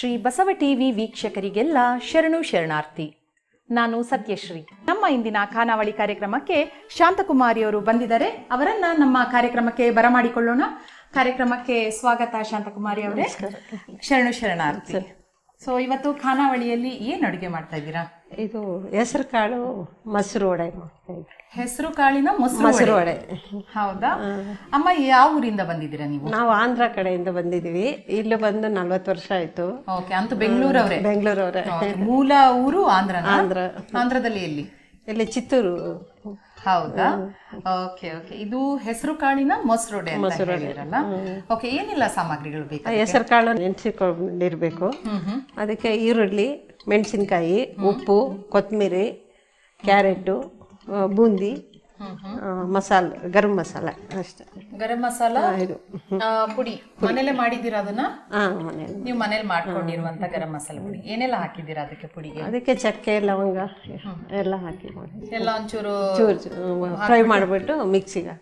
Shri Basava TV ವೀಕ್ಷಕರಿಗೆಲ್ಲ ಶರಣು ಶರಣಾರ್ಥಿ. ನಾನು ಸತ್ಯಶ್ರೀ. ನಮ್ಮ ಇಂದಿನ ಖಾನಾವಳಿ ಕಾರ್ಯಕ್ರಮಕ್ಕೆ ಶಾಂತಕುಮಾರಿಯವರು ಬಂದಿದ್ದಾರೆ. ಅವರನ್ನ ನಮ್ಮ ಕಾರ್ಯಕ್ರಮಕ್ಕೆ ಬರಮಾಡಿಕೊಳ್ಳೋಣ. ಕಾರ್ಯಕ್ರಮಕ್ಕೆ ಸ್ವಾಗತ ಶಾಂತಕುಮಾರಿ ಅವರೇ. ಶರಣು ಶರಣಾರ್ಥಿ. ಸೊ ಇವತ್ತು ಖಾನಾವಳಿಯಲ್ಲಿ ಏನು ಅಡುಗೆ ಮಾಡ್ತಾ ಇದ್ದೀರಾ? ಇದು ಹೆಸರು ಕಾಳು ಮೊಸರು ವಡೆ ಹೆಸರು ಕಾಳಿನ ಮೊಸರು. ವಡೆ. ಹೌದಾ? ಅಮ್ಮ ಯಾವ ಊರಿಂದ ಬಂದಿದ್ದೀರಾ ನೀವು? ನಾವು ಆಂಧ್ರ ಕಡೆಯಿಂದ ಬಂದಿದ್ದೀವಿ. ಇಲ್ಲಿ ಬಂದು ನಲ್ವತ್ತು ವರ್ಷ ಆಯ್ತು. ಓಕೆ ಅಂತ ಬೆಂಗಳೂರವ್ರೆ. ಬೆಂಗಳೂರವ್ರೆ. ಮೂಲ ಊರು ಆಂಧ್ರ ಆಂಧ್ರ. ಆಂಧ್ರದಲ್ಲಿ ಎಲ್ಲಿ? ಇಲ್ಲಿ ಚಿತ್ತೂರು. ಹೌದಾ? Okay okay. ಇದು ಹೆಸರು ಕಾಳಿನ ಮೊಸರು ಅಂತ ಹೇಳಿರಲ್ಲ ಓಕೆ ಏನಿಲ್ಲ ಸಾಮಗ್ರಿಗಳು ಬೇಕು ಹೆಸರು ಕಾಳು ನೆನೆಸಿಕೊಂಡಿರ್ಬೇಕು ಅದಕ್ಕೆ ಈರುಳ್ಳಿ ಮೆಣಸಿನ್ಕಾಯಿ ಉಪ್ಪು ಕೊತ್ತಂಬರಿ ಕ್ಯಾರೆಟು ಬೂಂದಿ ಮಸಾಲ ಗರಂ ಮಸಾಲ ಅಷ್ಟೇ. ಗರಂ ಮಸಾಲ ಇದು. ಪುಡಿ. ಮನೇಲೆ ಮಾಡಿದ್ದೀರಾ ಅದನ್ನ? ಮನೇಲಿ. ನೀವು ಮನೇಲಿ ಮಾಡ್ಕೊಂಡಿರುವಂತ ಗರಂ ಮಸಾಲ ಪುಡಿ. ಏನೆಲ್ಲ ಹಾಕಿದ್ದೀರಾ ಅದಕ್ಕೆ ಪುಡಿಗೆ? ಅದಕ್ಕೆ ಚಕ್ಕೆ ಲವಂಗ ಎಲ್ಲ ಹಾಕಿ ಎಲ್ಲ ಒಂಚೂರು ಚೂರು ಫ್ರೈ ಮಾಡಿಬಿಟ್ಟು ಮಿಕ್ಸಿಗೆ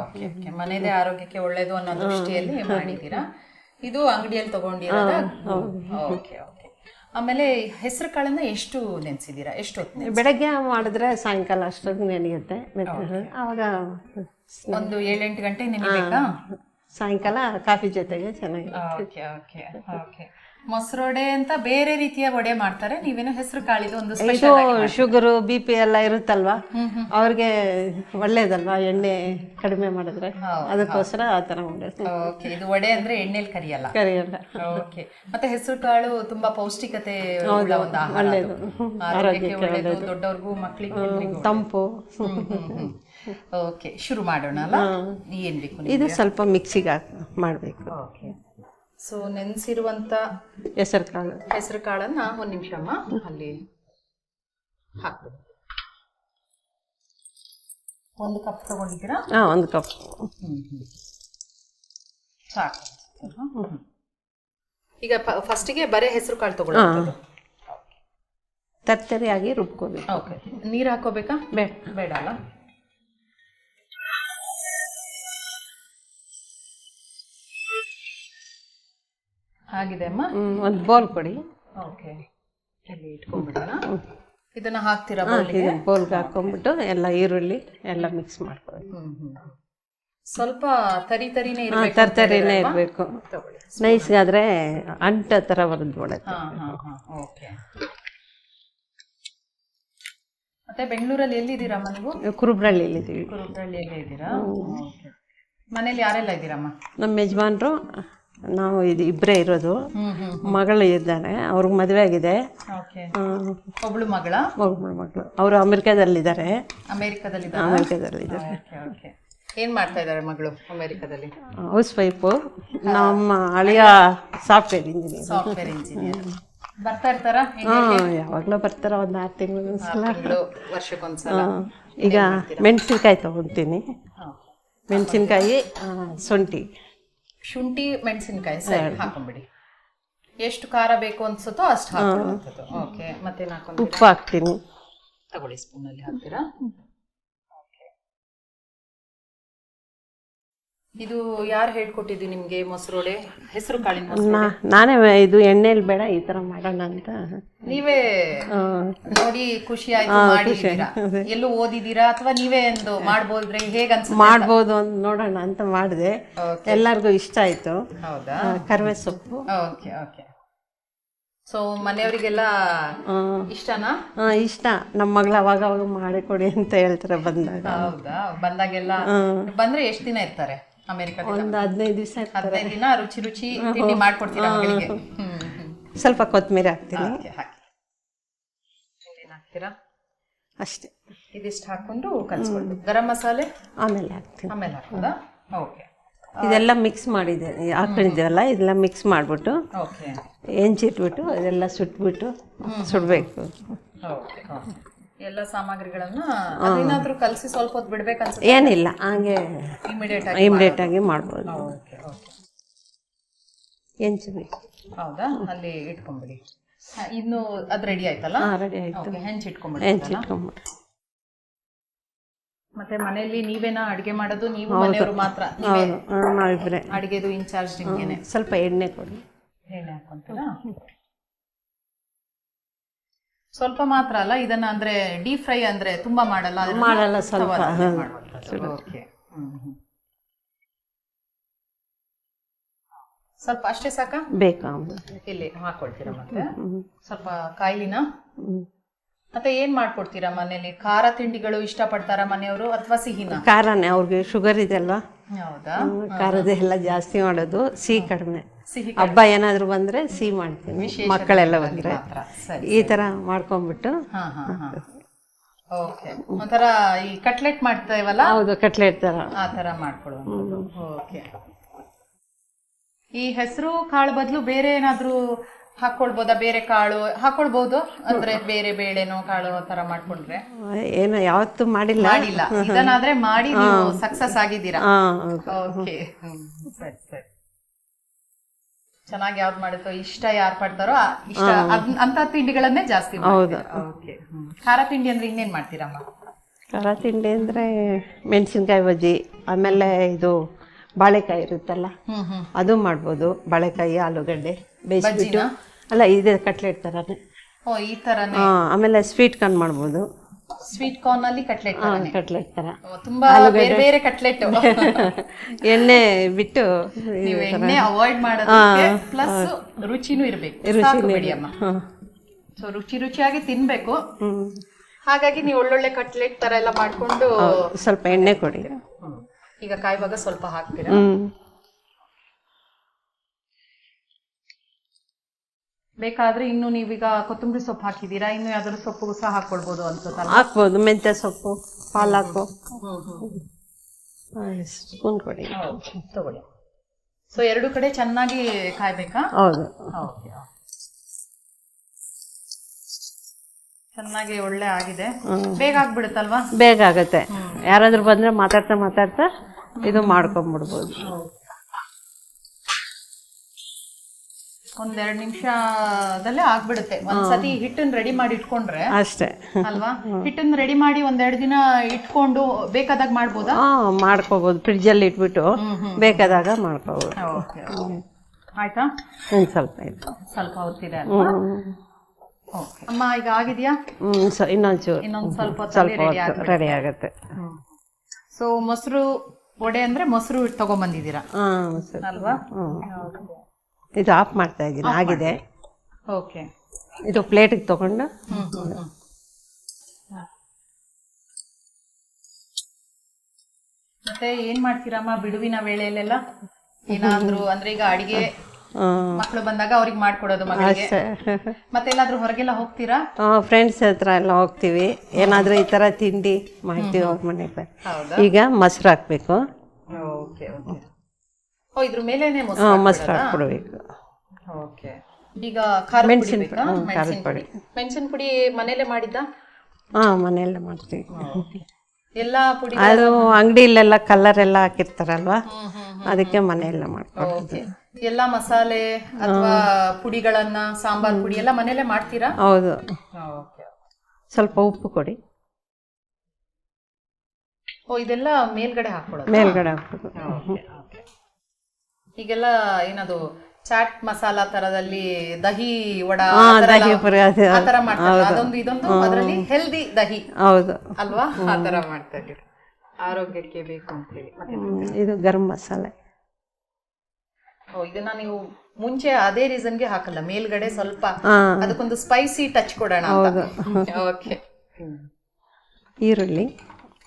ಓಕೆ ಓಕೆ. ಆರೋಗ್ಯಕ್ಕೆ ಒಳ್ಳೇದು ಅನ್ನೋ ದೃಷ್ಟಿಯಲ್ಲಿ ಮಾಡಿದ್ದೀರಾ? ಇದು ಅಂಗಡಿಯಲ್ಲಿ ತಗೊಂಡಿರೋದಾ? Okay okay. ಆಮೇಲೆ ಹೆಸರು ಕಾಳನ್ನ ಎಷ್ಟು ನೆನೆಸಿದ್ದೀರಾ? ಎಷ್ಟು ಹೊತ್ತು ಬೆಳಗ್ಗೆ ಮಾಡಿದ್ರೆ ಸಾಯಂಕಾಲ ಅಷ್ಟೊಂದು ನೆನೆಯುತ್ತೆ ಆವಾಗ ಒಂದು ಏಳೆಂಟು ಗಂಟೆ ನೆನಿಬೇಕಾ? ಸಾಯಂಕಾಲ ಕಾಫಿ ಜೊತೆಗೆ ಚೆನ್ನಾಗಿ ಓಕೆ ಓಕೆ ಓಕೆ ಮೊಸರೊಡೆ ಅಂತ ಬೇರೆ ರೀತಿಯ ವಡೆ ಮಾಡ್ತಾರೆ. ನೀವೇನೋ ಹೆಸರು ಕಾಳಿದು ಒಂದು ಇದು ಶುಗರು ಬಿ ಪಿ ಎಲ್ಲ ಇರುತ್ತಲ್ವಾ? ಅವ್ರಿಗೆ ಒಳ್ಳೇದಲ್ವಾ? ಎಣ್ಣೆ ಕಡಿಮೆ ಮಾಡಿದ್ರೆ ಅದಕ್ಕೋಸ್ಕರ ಆ ತರ ಉಂಡೆ ಓಕೆ ಇದು ವಡೆ ಅಂದ್ರೆ ಎಣ್ಣೆಲಿ ಕರಿಯಲ್ಲ? ಕರಿಯಲ್ಲ. ಓಕೆ ಮತ್ತೆ ಹೆಸರು ಕಾಳು ತುಂಬಾ ಪೌಷ್ಟಿಕತೆ ಒಳ್ಳೇದು. ಆರೋಗ್ಯಕ್ಕೆ ಒಳ್ಳೇದು ದೊಡ್ಡವ್ರಿಗೂ ಮಕ್ಕಳಿಗೆ ತಂಪು. ಓಕೆ ಶುರು ಮಾಡೋಣ ಅಲ್ಲ? ಏನ್ ಬೇಕು ಇದು ಸ್ವಲ್ಪ ಮಿಕ್ಸಿಗೆ ಮಾಡಬೇಕು. ಓಕೆ ಸೊ ನೆನೆಸಿರುವಂತ ಹೆಸರು ಕಾಳು ಹೆಸರು ಕಾಳನ್ನ ಒಂದ್ ನಿಮಿಷ ಅಮ್ಮ ಅಲ್ಲಿ ಹಾಕ್ಬಿಡಿ ಒಂದು ಕಪ್ ತಗೊಂಡಿದ್ದೀರಾ? ಹಾಂ ಒಂದು ಕಪ್ ಸಾಕು. ಈಗ ಫಸ್ಟಿಗೆ ಬರೀ ಹೆಸರು ಕಾಳು ತಗೊಳ್ಳೋದು ತರ್ತರಿಯಾಗಿ ರುಬ್ಕೋಬೇಕು. ಓಕೆ ನೀರು ಹಾಕೋಬೇಕಾ? ಬೇಡ ಬೇಡ ಅಲ್ಲ? ಆಗಿದೆ ಅಮ್ಮ? ಒಂದು ಬೌಲ್ ಕೊಡಿ. ಓಕೆ. ಇಲ್ಲಿ ಇಟ್ಕೊಂಡ್ಬಿಡೋಣ. ಇದನ್ನ ಹಾಕ್ತೀರಾ ಬೌಲಿಗೆ ಬೌಲ್ಗೆ ಹಾಕೊಂಡ್ಬಿಟ್ಟು ಎಲ್ಲ ಈರುಳ್ಳಿ ಎಲ್ಲ ಮಿಕ್ಸ್ ಮಾಡ್ಕೊಳ್ಳಿ ಸ್ವಲ್ಪ ತರಿ ತರಿನೇ ಇರಬೇಕು ತರ್ತರಿನೇ ಇರಬೇಕು. ನೈಸ್ಗಾದ್ರೆ ಅಂಟ ಥರ ಬರೋದು ಬಿಡುತ್ತೆ. ಹಾ ಹಾ ಓಕೆ. ಮತ್ತೆ ಬೆಂಗಳೂರಲ್ಲಿ ಎಲ್ಲಿದ್ದೀರಮ್ಮ ನೀವು? ಕುರುಬ್ರಳ್ಳಿಲಿದ್ದೀವಿ ಕುರುಬ್ರಳ್ಳಿಯಲ್ಲೇ ಇದ್ದೀರಾ. ಮನೇಲಿ ಯಾರೆಲ್ಲ ಇದ್ದೀರಮ್ಮ? ನಮ್ಮ ಯಜಮಾನ್ರು ನಾವು ಇದು ಇಬ್ಬರೇ ಇರೋದು. ಮಗಳು ಇದ್ದಾನೆ ಅವ್ರಿಗೆ ಮದುವೆ ಆಗಿದೆ. ಒಬ್ಳು ಮಗಳ? ಮಗಳು ಮಗಳು. ಅವರು ಅಮೆರಿಕಾದಲ್ಲಿದ್ದಾರೆ. ಅಮೆರಿಕದಲ್ಲಿ ಅಮೆರಿಕಾದಲ್ಲಿದ್ದಾರೆ. Okay okay. ಏನ್ ಮಾಡ್ತಾ ಇದ್ದಾರೆ ಮಗಳು ಅಮೆರಿಕದಲ್ಲಿ? House wife. ನಮ್ಮ ಅಳಿಯ ಸಾಫ್ಟ್ವೇರ್ ಇಂಜಿನಿಯರ್. Software engineer. ಬರ್ತಾ ಇರ್ತಾರ ಹಾಂ ಯಾವಾಗಲೂ ಬರ್ತಾರ ಒಂದು ಆರು ತಿಂಗಳು ಒಂದ್ಸಲ ವರ್ಷಕ್ಕೊಂದ್ಸಲ. ಈಗ ಮೆಣಸಿನ್ಕಾಯಿ ತಗೊಳ್ತೀನಿ ಮೆಣಸಿನ್ಕಾಯಿ ಶುಂಠಿ. ಶುಂಠಿ ಮೆಣಸಿನಕಾಯಿ. ಸರಿ ಹಾಕೊಂಡ್ಬಿಡಿ ಎಷ್ಟು ಖಾರ ಬೇಕು ಅನ್ಸುತ್ತೋ ಅಷ್ಟು ಹಾಕೊಳ್ಳುವಂಥದ್ದು ಓಕೆ ಮತ್ತೆ ಉಪ್ಪು ಹಾಕ್ತೀನಿ. ತಗೊಳ್ಳಿ ಸ್ಪೂನ್ ಅಲ್ಲಿ ಹಾಕ್ತೀರಾ? ಇದು ಯಾರು ಹೇಳ್ಕೊಟ್ಟಿದ್ದು ನಿಮ್ಗೆ ಮೊಸರೊಡೆ? ಹೆಸರು ಕಾಳಿನ ನಾನೇ ಇದು ಎಣ್ಣೆಲಿ ಬೇಡ ಈ ತರ ಮಾಡೋಣ ಅಂತ. ನೀವೇ ನೋಡಿ ಖುಷಿ ಆಯ್ತು ಎಲ್ಲೂ ಓದಿದ್ದೀರಾ? ಅಥವಾ ನೀವೇ ಒಂದು ಮಾಡ್ಬೋದ್ರೆ ಹೇಗ ಅನ್ಸುತ್ತೆ ಮಾಡ್ಬೋದು ಅಂತ ನೋಡೋಣ ಅಂತ ಮಾಡಿದೆ. ಎಲ್ಲರಿಗೂ ಇಷ್ಟ ಆಯ್ತು. ಹೌದಾ? ಕರಿವೆ ಸೊಪ್ಪು. ಓಕೆ ಓಕೆ ಸೊ ಮನೆಯವರಿಗೆಲ್ಲ ಇಷ್ಟನಾ? ಆ, ಇಷ್ಟ. ನಮ್ಮ ಮಗಳು ಅವಾಗ ಅವಾಗ ಮಾಡಿಕೊಡಿ ಅಂತ ಹೇಳ್ತಾರೆ ಬಂದಾಗ. ಹೌದಾ? ಬಂದಾಗೆಲ್ಲ ಬಂದ್ರೆ ಎಷ್ಟ್ ದಿನ ಇರ್ತಾರೆ? ಒಂದು ಹದಿನೈದು ದಿವಸ ಹದಿನೈದು ದಿನ ರುಚಿ ರುಚಿ ತಿಂಡಿ ಮಾಡ್ಕೊಡ್ತೀರಾ ಮಗಳಿಗೆ? ಹ್ಮ್ ಹ್ಮ್. ಸ್ವಲ್ಪ ಕೊತ್ತಂಬರಿ ಹಾಕ್ತೀನಿ. ಹಾಕ್ತೀರಾ? ಅಷ್ಟೇ. ಇದಿಷ್ಟು ಹಾಕೊಂಡು ಕಲಿಸ್ಕೊಂಡು ಗರಂ ಮಸಾಲೆ? ಆಮೇಲೆ ಹಾಕ್ತೀನಿ. ಆಮೇಲೆ ಹಾಕೋದಾ ಓಕೆ. ಇದೆಲ್ಲ ಮಿಕ್ಸ್ ಮಾಡಿದೆ. ಹಾಕೊಂಡಿದ್ದೇವಲ್ಲ ಇದೆಲ್ಲ ಮಿಕ್ಸ್ ಮಾಡಿಬಿಟ್ಟು ಓಕೆ. ಹೆಂಚಿಟ್ಬಿಟ್ಟು ಇದೆಲ್ಲ ಸುಟ್ಬಿಟ್ಟು ಸುಡಬೇಕು. ಓಕೆ. ಎಲ್ಲ ಸಾಮಗ್ರಿಗಳನ್ನ ಅದೇನಾದ್ರೂ ಕಲಸಿ ಸ್ವಲ್ಪ ಹೊತ್ತು ಬಿಡ್ಬೇಕನ್ಸುತ್ತೆ? ಏನಿಲ್ಲ ಹಂಗೆ ಇಮಿಡಿಯೇಟ್ ಆಗಿ ಇಮಿಡಿಯೇಟ್ ಆಗಿ ಮಾಡ್ಬೋದು. ಓಕೆ ಓಕೆ ಹೆಂಚಬೇಕು ಹೌದಾ? ಅಲ್ಲಿ ಇಟ್ಕೊಂಬಿಡಿ. ಹ, ಇನ್ನು ಅದು ರೆಡಿ ಆಯ್ತಲ್ಲ? ಹಾಂ ರೆಡಿ ಆಯಿತು. ಓಕೆ ಹೆಂಚ್ ಇಟ್ಕೊಂಬಿಡಿ ಹೆಂಚಿಟ್ಕೊಂಬಿಟ್ಟು ಮತ್ತೆ ಮನೆಯಲ್ಲಿ ನೀವೇನ ಅಡಿಗೆ ಮಾಡೋದು? ನೀವು ಮನೆಯವರು ಮಾತ್ರ ನೀವೇ? ಹೌದು. ನಾವಿಬ್ಬರೇ ಅಡಿಗೆದು ಇನ್ಚಾರ್ಜ್ ನಿಮ್ಗೇನೆ. ಸ್ವಲ್ಪ ಎಣ್ಣೆ ಕೊಡಿ. ಎಣ್ಣೆ ಹಾಕೊಂತೀರಾ? ಸ್ವಲ್ಪ ಮಾತ್ರ ಅಲ್ಲ ಇದನ್ನ ಅಂದ್ರೆ ಡೀಪ್ ಫ್ರೈ ಅಂದ್ರೆ ತುಂಬಾ ಮಾಡಲ್ಲ ಮಾಡಲ್ಲ ಸ್ವಲ್ಪ. ಓಕೆ. ಸ್ವಲ್ಪ ಅಷ್ಟೇ ಸಾಕ? ಬೇಕಾ? ಇಲ್ಲಿ ಹಾಕೊಳ್ತೀರಾ ಮತ್ತೆ. ಸ್ವಲ್ಪ ಹ್ಮ್. ಮತ್ತೆ ಏನ್ ಮಾಡ್ಕೊಡ್ತೀರಾ ಮನೇಲಿ? ಖಾರ ತಿಂಡಿಗಳು ಇಷ್ಟಪಡ್ತಾರ ಮನೆಯವರು ಅಥವಾ ಸಿಹಿನ? ಖಾರನೇ ಅವ್ರಿಗೆ ಶುಗರ್ ಇದೆ ಅಲ್ವಾ ಹೌದಾ ಖಾರದ ಎಲ್ಲ ಜಾಸ್ತಿ ಮಾಡೋದು ಸಿಹಿ ಕಡಿಮೆ. ಹಬ್ಬ ಏನಾದ್ರು ಬಂದ್ರೆ ಸಿಹಿ ಮಾಡ್ತೀನಿ ಮಕ್ಕಳೆಲ್ಲ ಬಂದ್ರೆ ಈ ತರ ಮಾಡ್ಕೊಂಡ್ಬಿಟ್ಟು ಒಂಥರ ಈ ಕಟ್ಲೆಟ್ ಮಾಡ್ತೇವಲ್ಲ ಹೌದು ಕಟ್ಲೆಟ್ ತರ. ಆ ತರ ಓಕೆ. ಈ ಹೆಸರು ಕಾಳು ಬದಲು ಬೇರೆ ಏನಾದ್ರು ಹಾಕೊಳ್ಬೋದಾ? ಬೇರೆ ಕಾಳು ಹಾಕೊಳ್ಬಹುದು ಅಂದ್ರೆ ಬೇರೆ ಬೇಳೆನೋ ಕಾಳು ಆ ತರ ಮಾಡ್ಕೊಂಡ್ರೆ? ಏನು ಯಾವತ್ತೂ ಮಾಡಿಲ್ಲ. ಮಾಡಿಲ್ಲ. ಇದನ್ನಾದ್ರೆ ಮಾಡಿ ನೀವು ಸಕ್ಸಸ್ ಆಗಿದ್ದೀರಾ. ಓಕೆ. ಸರಿ ಸರಿ. ಚೆನ್ನಾಗಿ ಯಾವ್ದು ಮಾಡುತ್ತೋ ಇಷ್ಟ ಯಾರು ಪಡ್ತಾರೋ ಆ ಇಷ್ಟ ಅದ್ನ- ಅಂತ ತಿಂಡಿಗಳನ್ನೇ ಜಾಸ್ತಿ ಹೌದು. ಓಕೆ ಖಾರ ತಿಂಡಿ ಅಂದ್ರೆ ಇನ್ನೇನ್ ಮಾಡ್ತೀರಮ್ಮ ಖಾರ ತಿಂಡಿ ಅಂದ್ರೆ ಮೆಣಸಿನ್ಕಾಯಿ ಬಜ್ಜಿ ಆಮೇಲೆ ಇದು ಬಾಳೆಕಾಯಿ ಇರುತ್ತಲ್ಲ ಹ್ಮ್ ಹ್ಮ್. ಅದು ಮಾಡ್ಬೋದು. ಬಾಳೆಕಾಯಿ ಆಲೂಗಡ್ಡೆ ಬೇಯಿಸ್ಬಿಟ್ಟು ಅಲ್ಲ ಇದೆ ಕಟ್ಲೆಟ್ ಥರನೇ ಓ ಈ ತರನೇ? ಆಮೇಲೆ ಸ್ವೀಟ್ ಕಾರ್ನ್ ಮಾಡ್ಬೋದು. ಸ್ವೀಟ್ ಕಾರ್ನ್ ಅಲ್ಲಿ ಕಟ್ಲೆಟ್ ಕಟ್ಲೆಟ್ ತರ. ತುಂಬಾ ಬೇರೆ ಬೇರೆ ಕಟ್ಲೆಟ್ ಎಣ್ಣೆ ಬಿಟ್ಟು ನೀವು ಎಣ್ಣೆ ಅವಾಯ್ಡ್ ಮಾಡೋದಕ್ಕೆ ಪ್ಲಸ್ ರುಚಿನೂ ಇರ್ಬೇಕು. ರುಚಿ ಬಿಡಿ ಅಮ್ಮ ಸೊ ರುಚಿ ರುಚಿಯಾಗಿ ತಿನ್ಬೇಕು. ಹಾಗಾಗಿ ನೀವು ಒಳ್ಳೊಳ್ಳೆ ಕಟ್ಲೆಟ್ ತರ ಎಲ್ಲ ಮಾಡ್ಕೊಂಡು ಸ್ವಲ್ಪ ಎಣ್ಣೆ ಕೊಡಿ. ಈಗ ಕಾಯಿವಾಗ ಸ್ವಲ್ಪ ಹಾಕ್ತೀರಾ? ಬೇಕಾದ್ರೆ ಇನ್ನು ನೀವೀಗ ಕೊತ್ತಂಬರಿ ಸೊಪ್ಪು ಹಾಕಿದ್ದೀರಾ? ಇನ್ನು ಯಾವ್ದಾದ್ರು ಸೊಪ್ಪು ಸಹ ಹಾಕೊಳ್ಬೋದು ಅನ್ಸುತ್ತಲ್ಲ ಹಾಕ್ಬೋದು ಮೆಂತ್ಯ ಸೊಪ್ಪು ಪಾಲಾಕು. ಸ್ಪೂನ್ ಕೊಡಿ ತಗೊಳ್ಳಿ. ಸೊ ಎರಡು ಕಡೆ ಚೆನ್ನಾಗಿ ಕಾಯ್ಬೇಕಾ? ಹೌದು. ಓಕೆ ಚೆನ್ನಾಗಿ ಒಳ್ಳೆ ಆಗಿದೆ. ಬೇಗ ಆಗ್ಬಿಡುತ್ತಲ್ವಾ? ಬೇಗ ಆಗತ್ತೆ. ಯಾರಾದ್ರೂ ಬಂದ್ರೆ ಮಾತಾಡ್ತಾ ಮಾತಾಡ್ತಾ ಇದು ಮಾಡ್ಕೊಂಡ್ಬಿಡ್ಬೋದು ಒಂದೆರಡು ನಿಮಿಷದಲ್ಲೇ ಆಗ್ಬಿಡುತ್ತೆ. ಒಂದ್ಸತಿ ಹಿಟ್ಟನ್ನ ರೆಡಿ ಮಾಡಿ ಇಟ್ಕೊಂಡ್ರೆ ಅಷ್ಟೇ. ಅಲ್ವಾ? ಹಿಟ್ಟನ್ನ ರೆಡಿ ಮಾಡಿ ಒಂದೆರಡು ದಿನ ಇಟ್ಕೊಂಡು ಬೇಕಾದಾಗ ಮಾಡ್ಬೋದಾ? ಮಾಡ್ಕೋಬಹುದು ಫ್ರಿಡ್ಜ್ ಅಲ್ಲಿ ಇಟ್ಬಿಟ್ಟು ಬೇಕಾದಾಗ ಮಾಡ್ಕೋಬಹುದು ಆಯ್ತಾ? ಒಂದು ಸ್ವಲ್ಪ ಇದು ಸ್ವಲ್ಪ ಹೊತ್ತಿದೆ ಅಮ್ಮ ಈಗ ಆಗಿದೆಯಾ? ಸೊ ಇನ್ನೊಂಚೂರು. ಇನ್ನೊಂದು ಸ್ವಲ್ಪ ಸ್ವಲ್ಪ ರೆಡಿ ಆಗುತ್ತೆ. ಸೊ ಮೊಸರು ವಡೆ ಅಂದ್ರೆ ಮೊಸರು ತಗೊಂಬಂದಿದ್ದೀರಾ? ಅಲ್ವಾ? ಇದು ಆಫ್ ಮಾಡ್ತಾ ಇದ್ದೀನಿ. ಆಗಿದೆ. ಓಕೆ ಇದು ಪ್ಲೇಟಿಗೆ ತಗೊಂಡು. ಮತ್ತೆ ಏನ್ ಮಾಡ್ತೀರಮ್ಮ ಬಿಡುವಿನ ವೇಳೆಯಲ್ಲೆಲ್ಲ? ಏನಾದ್ರು ಅಂದ್ರೆ ಈಗ ಅಡಿಗೆ. ಮಕ್ಕಳು ಬಂದಾಗ ಅವ್ರಿಗೆ ಮಾಡ್ಕೊಡೋದು ಮಗಳಿಗೆ? ಮತ್ತೆ ಎಲ್ಲಾದ್ರೂ ಹೊರಗೆಲ್ಲ ಹೋಗ್ತೀರಾ? ಫ್ರೆಂಡ್ಸ್ ಹತ್ರ ಎಲ್ಲ ಹೋಗ್ತೀವಿ. ಏನಾದ್ರೂ ಈ ತರ ತಿಂಡಿ ಮಾಡ್ತೀವಿ ಅವ್ರ ಮನೆಗೆ ಈಗ ಮೊಸರು ಹಾಕ್ಬೇಕು. ಓಕೆ ಓಕೆ ಇದ್ರ ಮೇಲೇನೆ ಹಾ, ಮೊಸರು ಹಾಕ್ಬಿಡ್ಬೇಕು. ಓಕೆ. ಈಗ ಖಾರ ಮೆಣಸಿನ? ಖಾರದ ಪುಡಿ. ಮೆಣಸಿನ ಪುಡಿ ಮನೇಲೆ ಮಾಡಿದ್ದ? ಹಾಂ ಮನೆಯಲ್ಲೇ ಮಾಡ್ತೀವಿ. ಎಲ್ಲ ಪುಡಿ ಅದು ಅಂಗಡಿಲೆಲ್ಲ ಕಲರ್ ಎಲ್ಲ ಹಾಕಿರ್ತಾರಲ್ವಾ? ಅದಕ್ಕೆ ಮನೆಯಲ್ಲೇ ಮಾಡ್ಕೊಂಡು ಓಕೆ. ಎಲ್ಲಾ ಮಸಾಲೆ ಅಥವಾ ಪುಡಿಗಳನ್ನ ಸಾಂಬಾರ್ ಪುಡಿ ಎಲ್ಲ ಮನೆಯಲ್ಲೇ ಮಾಡ್ತೀರಾ? ಹೌದು. ಸ್ವಲ್ಪ ಉಪ್ಪು ಕೊಡಿ. ಓ ಇದೆಲ್ಲ ಮೇಲ್ಗಡೆ ಹಾಕೊಳ್ಳೋದು ಮೇಲ್ಗಡೆ ಹಾಕೋದು. ಈಗೆಲ್ಲ ಏನದು ಚಾಟ್ ಮಸಾಲ ತರದಲ್ಲಿ ದಹಿ ವಡಾ ದಹಿ ಮಾಡ್ತಾರೆ. ಅದೊಂದು ಇದೊಂದು ಅದರಲ್ಲಿ ಹೆಲ್ದಿ ದಹಿ. ಹೌದು. ಅಲ್ವಾ? ಆ ತರ ಮಾಡ್ತಾ ಇದ್ದೀರಿ ಆರೋಗ್ಯಕ್ಕೆ ಬೇಕು ಅಂತ ಹೇಳಿ. ಇದು ಗರಂ ಮಸಾಲೆ. ಓ ಇದನ್ನ ನೀವು ಮುಂಚೆ ಅದೇ ರೀಸನ್ಗೆ ಹಾಕಲ್ಲ. ಮೇಲ್ಗಡೆ ಸ್ವಲ್ಪ ಅದಕ್ಕೊಂದು ಸ್ಪೈಸಿ ಟಚ್ ಕೊಡೋಣ ಓಕೆ ಈರುಳ್ಳಿ.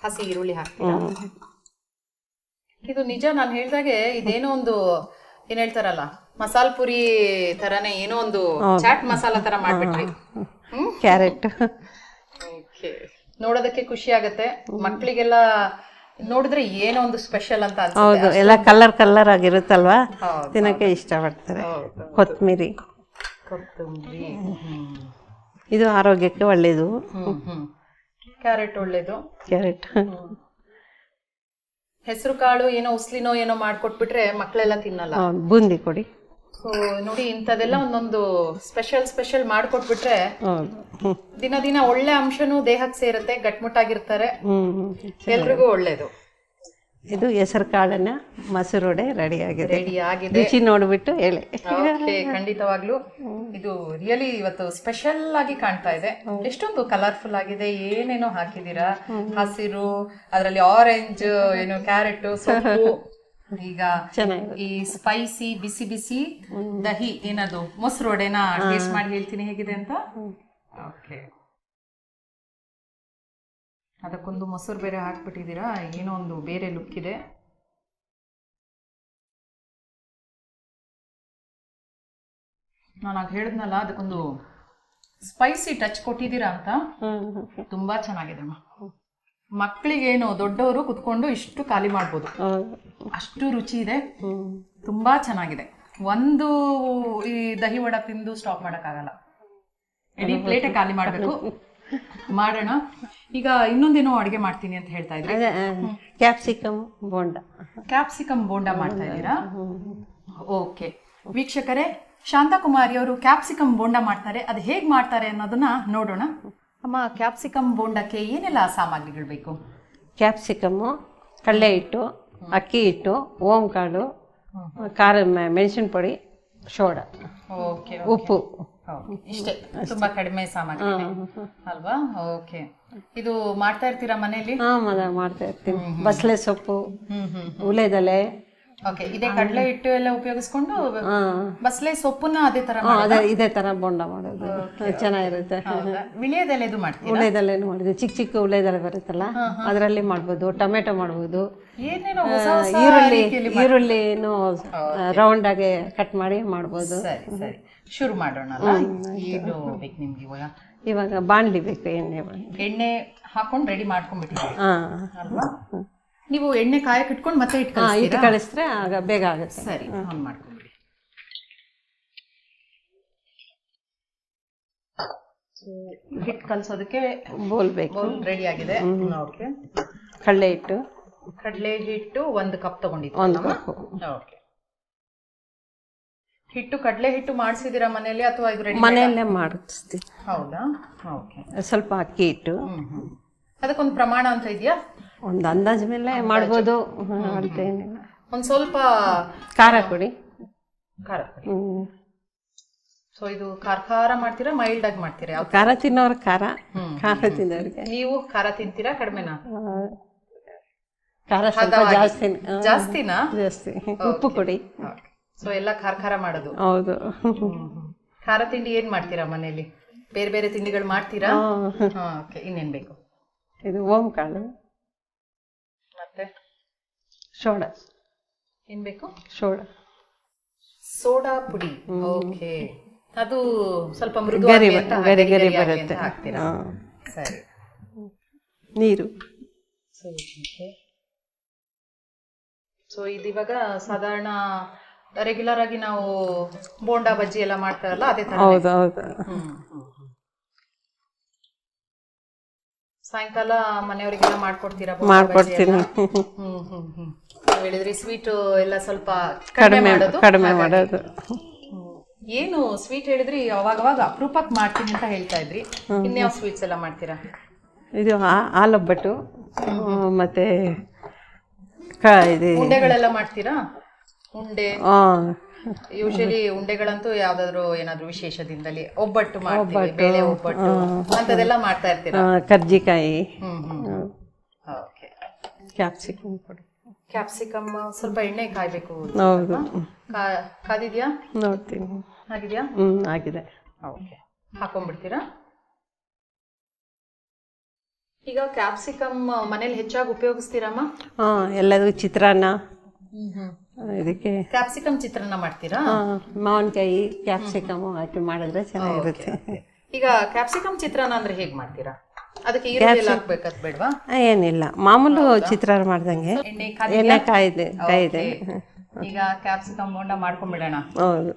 ಹಸಿ ಈರುಳ್ಳಿ ಹಾಕ್ತೀರಾ? ಇದು ನಿಜ ನಾನು ಹೇಳ್ದಾಗೆ ಇದೇನೋ ಒಂದು ಏನ್ ಹೇಳ್ತಾರಲ್ಲ ಮಸಾಲ ಪುರಿ ತರನೇ ಏನೋ ಒಂದು ಚಾಟ್ ಮಸಾಲ ತರ ಮಾಡ್ಬಿಟ್ರಿ. ಕ್ಯಾರೆಟ್ ನೋಡೋದಕ್ಕೆ ಖುಷಿ ಆಗತ್ತೆ. ಮಕ್ಕಳಿಗೆಲ್ಲ ನೋಡಿದ್ರೆ ಏನೋ ಒಂದು ಸ್ಪೆಷಲ್ ಅಂತ ಹೌದು ಎಲ್ಲ ಕಲರ್ ಕಲರ್ ಆಗಿರುತ್ತಲ್ವಾ. ತಿನ್ನಕ್ಕೆ ಇಷ್ಟಪಡ್ತಾರೆ. ಕೊತ್ತಂಬರಿ. ಕೊತ್ತಂಬರಿ. ಇದು ಆರೋಗ್ಯಕ್ಕೆ ಹ್ಮ್ ಕ್ಯಾರೆಟ್ ಒಳ್ಳೇದು. ಕ್ಯಾರೆಟ್ ಹೆಸರು ಕಾಳು ಏನೋ ಉಸ್ಲಿನೋ ಏನೋ ಮಾಡ್ಕೊಟ್ಬಿಟ್ರೆ ಮಕ್ಕಳೆಲ್ಲ ತಿನ್ನಲ್ಲ. ಬೂಂದಿ ಕೊಡಿ. ಸೊ ನೋಡಿ ಇಂಥದೆಲ್ಲ ಒಂದೊಂದು ಸ್ಪೆಷಲ್ ಸ್ಪೆಷಲ್ ಮಾಡ್ಕೊಟ್ಬಿಟ್ರೆ ಹೌದು. ದಿನ ದಿನ ಒಳ್ಳೆ ಅಂಶನೂ ದೇಹಕ್ಕೆ ಸೇರುತ್ತೆ ಗಟ್ಮುಟ್ಟಾಗಿರ್ತಾರೆ. ಎಲ್ರಿಗೂ ಒಳ್ಳೇದು. ಇದು ಹೆಸರು ಕಾಳನ್ನ ಮೊಸರು ರೆಡಿ ಆಗಿದೆ ರೆಡಿ ಆಗಿದೆ ರುಚಿ ನೋಡ್ಬಿಟ್ಟು ಹೇಳಿ. ಓಕೆ ಖಂಡಿತವಾಗ್ಲೂ ಇದು ರಿಯಲಿ ಇವತ್ತು ಸ್ಪೆಷಲ್ ಆಗಿ ಕಾಣ್ತಾ ಇದೆ. ಎಷ್ಟೊಂದು ಕಲರ್ಫುಲ್ ಆಗಿದೆ ಏನೇನೋ ಹಾಕಿದೀರಾ ಹಸಿರು ಅದರಲ್ಲಿ ಆರೆಂಜ್ ಏನು ಕ್ಯಾರೆಟ್ ಸೊಪ್ಪು. ಈಗ ಚೆನ್ನಾಗಿದೆ ಈ ಸ್ಪೈಸಿ ಬಿಸಿ ಬಿಸಿ ದಹಿ ಏನದು ಮೊಸರು ಟೇಸ್ಟ್ ಮಾಡಿ ಹೇಳ್ತೀನಿ ಹೇಗಿದೆ ಅಂತ? ಓಕೆ. ಅದಕ್ಕೊಂದು ಮೊಸರು ಬೇರೆ ಹಾಕ್ಬಿಟ್ಟಿದ್ದೀರಾ? ಏನೋ ಒಂದು ಬೇರೆ ಲುಕ್ ಇದೆ. ನಾನು ಆಗ ಹೇಳಿದ್ನಲ್ಲ ಅದಕ್ಕೊಂದು ಸ್ಪೈಸಿ ಟಚ್ ಕೊಟ್ಟಿದ್ದೀರಾ ಅಂತ? ತುಂಬಾ ಚೆನ್ನಾಗಿದೆ ಅಮ್ಮ. ಮಕ್ಕಳಿಗೇನು ದೊಡ್ಡವರು ಕುತ್ಕೊಂಡು ಇಷ್ಟು ಖಾಲಿ ಮಾಡ್ಬೋದು. ಅಷ್ಟು ರುಚಿ ಇದೆ. ತುಂಬಾ ಚೆನ್ನಾಗಿದೆ. ಒಂದು ಈ ದಹಿ ವಡ ತಿಂದು ಸ್ಟಾಪ್ ಮಾಡಕ್ಕಾಗಲ್ಲ. ಇಡೀ ಪ್ಲೇಟೇ ಖಾಲಿ ಮಾಡಬೇಕು. ಮಾಡೋಣ. ಈಗ ಇನ್ನೊಂದೇನೋ ಅಡುಗೆ ಮಾಡ್ತೀನಿ ಅಂತ ಹೇಳ್ತಾ ಇದ್ರೆ? ಕ್ಯಾಪ್ಸಿಕಮ್ ಬೋಂಡ. ಕ್ಯಾಪ್ಸಿಕಮ್ ಬೋಂಡ ಮಾಡ್ತಾ ಇದ್ದೀರಾ? ಓಕೆ ವೀಕ್ಷಕರೇ ಶಾಂತಕುಮಾರಿ ಅವರು ಕ್ಯಾಪ್ಸಿಕಮ್ ಬೋಂಡ ಮಾಡ್ತಾರೆ. ಅದು ಹೇಗೆ ಮಾಡ್ತಾರೆ ಅನ್ನೋದನ್ನ ನೋಡೋಣ. ಅಮ್ಮ ಕ್ಯಾಪ್ಸಿಕಮ್ ಬೋಂಡಕ್ಕೆ ಏನೆಲ್ಲ ಸಾಮಗ್ರಿಗಳು ಬೇಕು? ಕ್ಯಾಪ್ಸಿಕಮ್ಮು ಕಡಲೆ ಹಿಟ್ಟು ಅಕ್ಕಿ ಹಿಟ್ಟು ಓಂ ಕಾಳು ಖಾರ ಮೆಣಸಿನ ಪುಡಿ ಸೋಡಾ ಓಕೆ ಉಪ್ಪು. ಇಷ್ಟೇ. ತುಂಬಾ ಕಡಿಮೆ ಸಾಮಗ್ರಿ. ಅಲ್ವಾ? ಓಕೆ. ಇದು ಮಾಡ್ತಾ ಇರ್ತೀರಾ ಮನೆಯಲ್ಲಿ ಹಾಂ ಮದ ಮಾಡ್ತಾ ಇರ್ತೀನಿ. ಬಸಳೆ ಸೊಪ್ಪು ಉಲೆದಲೆ. ಓಕೆ. ಇದೆ ಕಡಲೆ ಹಿಟ್ಟು ಎಲ್ಲ ಉಪಯೋಗಿಸ್ಕೊಂಡು ಬಸಳೆ ಸೊಪ್ಪನ್ನ ಅದೇ ತರ ಅದೇ ಇದೇ ತರ ಬೋಂಡ ಮಾಡೋದು. ಚೆನ್ನಾಗಿರುತ್ತೆ. ಹೌದಾ? ಮಾಡ್ತೀವಿ ಉಲೆದಲ್ಲೇನು ಮಾಡಿದ್ವಿ ಚಿಕ್ಕ ಚಿಕ್ಕ ಉಳೆದಲೆ ಬರುತ್ತಲ್ಲ ಅದರಲ್ಲಿ ಮಾಡ್ಬೋದು. ಟೊಮೆಟೊ ಮಾಡ್ಬೋದು. ಈರುಳ್ಳಿ ಈರುಳ್ಳಿನೂ ರೌಂಡ್ ಆಗಿ ಕಟ್ ಮಾಡಿ ಮಾಡ್ಬೋದು. ಸರಿ ಸರಿ. ಶುರು ಮಾಡೋಣ ಅಲ್ಲ? ಏನು ಬೇಕು ನಿಮ್ಗೆ ಇವಾಗ? ಇವಾಗ ಬಾಣಲಿ ಬೇಕು ಎಣ್ಣೆ ಬಾಣಲಿ. ಎಣ್ಣೆ ಹಾಕೊಂಡು ರೆಡಿ ಮಾಡ್ಕೊಂಡ್ಬಿಟ್ಟಿದ್ದೀವಿ. ಅಲ್ವಾ? ನೀವು ಎಣ್ಣೆ ಕಾಯಕ್ಕೆ ಇಟ್ಕೊಂಡು ಮತ್ತೆ ಇಟ್ಟು ಕಳಿಸಿದ್ರೆ ಆಗ ಬೇಗ ಆಗುತ್ತೆ. ಸರಿ ಆನ್ ಮಾಡ್ಕೊಂಡ್ಬಿಡಿ ಹಿಟ್ಟು ಕಲ್ಸೋದಕ್ಕೆ ಬೋಲ್ ಬೇಕು. ರೆಡಿ ಆಗಿದೆ. ಓಕೆ ಕಡಲೆ ಹಿಟ್ಟು. ಕಡಲೆ ಹಿಟ್ಟು ಒಂದು ಕಪ್ ಒಂದು ಕಪ್ಪು. ಓಕೆ. ಹಿಟ್ಟು ಕಡಲೆ ಹಿಟ್ಟು ಮಾಡಿಸಿದೀರಾ ಮನೆಯಲ್ಲಿ ಅಥವಾ ಇದು ರೆಡಿ ಮನೆಯಲ್ಲೇ ಮಾಡಿಸ್ತೀವಿ. ಹೌದಾ? ಓಕೆ. ಸ್ವಲ್ಪ ಅಕ್ಕಿ ಹಿಟ್ಟು. ಅದಕ್ಕೊಂದು ಪ್ರಮಾಣ ಅಂತ ಇದೆಯಾ? ಒಂದು ಅಂದಾಜ್ ಮೇಲೆ ಮಾಡ್ಬೋದು. ಅಂತ ಏನಿಲ್ಲ. ಒಂದ್ ಸ್ವಲ್ಪ ಖಾರ ಕೊಡಿ ಖಾರ ಹ್ಮ್. ಹ್ಞೂ ಸೊ ಇದು ಖಾರ ಖಾರ ಮಾಡ್ತೀರಾ ಮೈಲ್ಡ್ ಆಗಿ ಮಾಡ್ತೀರಾ? ಖಾರ ತಿನ್ನೋರ ಖಾರ. ಖಾರ ತಿನ್ನೋರಿಗೆ. ನೀವು ಖಾರ ತಿಂತೀರಾ ಕಡಿಮೆನಾ? ಖಾರ ಸ್ವಲ್ಪ. ಜಾಸ್ತಿ ಜಾಸ್ತಿನಾ ಜಾಸ್ತಿ. ಉಪ್ಪು ಕೊಡಿ ಸೊ ಎಲ್ಲ ಖಾರ ಖಾರ ಮಾಡೋದು. ಹೌದು. ಖಾರ ತಿಂಡಿ ಏನ್ ಮಾಡ್ತೀರಾ ಮನೆಯಲ್ಲಿ ಬೇರೆ ಬೇರೆ ತಿಂಡಿಗಳು ಮಾಡ್ತೀರಾ? ಓಕೆ ಇನ್ನೇನ್ ಬೇಕು? ಇದು ಓಂ ಕಾಳು. ಮತ್ತೆ? ಸೋಡಾ. ಏನ್ ಬೇಕು? ಸೋಡಾ. ಸೋಡಾ ಪುಡಿ. ಓಕೆ. ಅದು ಸ್ವಲ್ಪ ಮೃದುವಾಗಿ ಗರಿ ಗರಿ ಬರುತ್ತೆ. ಹಾಕ್ತೀರಾ? ಸರಿ. ನೀರು. ಸೊ ಇದಿವಾಗ ಸಾಧಾರಣ ರೆಗ್ಯುಲರ್ ಆಗಿ ನಾವು ಬೋಂಡಾ ಬಜ್ಜಿ ಎಲ್ಲ ಮಾಡ್ತಾರಲ್ಲ ಅದೇ ತರ ಹೌದು ಹೌದು. ಸಾಯಂಕಾಲ ಮನೆಯವರಿಗೆಲ್ಲ ಮಾಡ್ಕೊಡ್ತೀರಾ ಬೋಂಡಾ ಬಜ್ಜಿ ಮಾಡ್ಕೊಡ್ತೀನಿ. ಹ್ಮ್ ಹ್ಮ್ ಹ್ಮ್. ನೀವ್ ಹೇಳಿದ್ರಿ ಸ್ವೀಟ್ ಎಲ್ಲ ಸ್ವಲ್ಪ ಕಡಿಮೆ ಕಡಿಮೆ ಮಾಡೋದು. ಕಡಿಮೆ ಮಾಡೋದು. ಹ್ಮ್. ಏನು ಸ್ವೀಟ್ ಹೇಳಿದ್ರಿ ಅವಾಗ ಅವಾಗ ಅಪರೂಪಕ್ಕೆ ಮಾಡ್ತೀನಿ ಅಂತ ಹೇಳ್ತಾ ಇದ್ರಿ. ಇನ್ಯಾವ ಸ್ವೀಟ್ಸ್ ಎಲ್ಲ ಮಾಡ್ತೀರಾ? ಇದು ಆ- ಹಾಲೊಬ್ಬಟ್ಟು ಆ, ಮತ್ತೆ ಕ ಇದು ಉಂಡೆಗಳೆಲ್ಲ ಮಾಡ್ತೀರಾ? ಉಂಡೆ. ಯೂಶಲಿ ಉಂಡೆಗಳಂತೂ ಯಾವ್ದಾದ್ರು ಏನಾದ್ರು ವಿಶೇಷ ದಿನದಲ್ಲಿ ಒಬ್ಬಟ್ಟು ಮಾಡ್ತೀವಿ ಬೇಳೆ ಒಬ್ಬಟ್ಟು ಅಂತದೆಲ್ಲ ಮಾಡ್ತಾ ಇರ್ತೀರಾ? ಕರ್ಜಿಕಾಯಿ. ಹ್ಮ್ ಹ್ಮ್. ಓಕೆ. ಕ್ಯಾಪ್ಸಿಕಮ್ ಕೊಡಿ. ಕ್ಯಾಪ್ಸಿಕಮ್ ಸ್ವಲ್ಪ ಎಣ್ಣೆ ಕಾಯ್ಬೇಕು. ಹೌದು. ಕಾದಿದ್ಯಾ? ನೋಡ್ತೀನಿ. ಆಗಿದ್ಯಾ ಹ್ಞೂ ಆಗಿದೆ. ಓಕೆ. ಹಾಕೊಂಡ್ಬಿಡ್ತೀರಾ? ಈಗ ಕ್ಯಾಪ್ಸಿಕಮ್ ಮನೇಲಿ ಹೆಚ್ಚಾಗಿ ಉಪಯೋಗಿಸ್ತೀರಮ್ಮ ಹಾಂ ಎಲ್ಲದೂ ಚಿತ್ರಾನ್ನ. ಇದಕ್ಕೆ ಕ್ಯಾಪ್ಸಿಕಮ್ ಚಿತ್ರಾನ್ನ ಮಾಡ್ತೀರಾ? ಮಾವಿನಕಾಯಿ ಕ್ಯಾಪ್ಸಿಕಮ್ ಹಾಕಿ ಮಾಡಿದ್ರೆ ಚೆನ್ನಾಗಿರುತ್ತೆ. ಈಗ ಕ್ಯಾಪ್ಸಿಕಮ್ ಚಿತ್ರಾನ್ನ ಅಂದ್ರೆ ಹೇಗ್ ಮಾಡ್ತೀರಾ? ಅದಕ್ಕೆ ಈರುಳ್ಳಿ ಹಾಕ್ಬೇಕಾದ್ ಬೇಡ್ವಾ? ಏನಿಲ್ಲ. ಮಾಮೂಲು ಚಿತ್ರಾನ್ನ ಮಾಡ್ದಂಗೆ. ಎಣ್ಣೆ ಕಾಯಿದೆ ಕಾಯಿದೆ. ಈಗ ಕ್ಯಾಪ್ಸಿಕಮ್ ಬೋಂಡ ಮಾಡ್ಕೊಂಡ್ಬಿಡೋಣ ಹೌದು.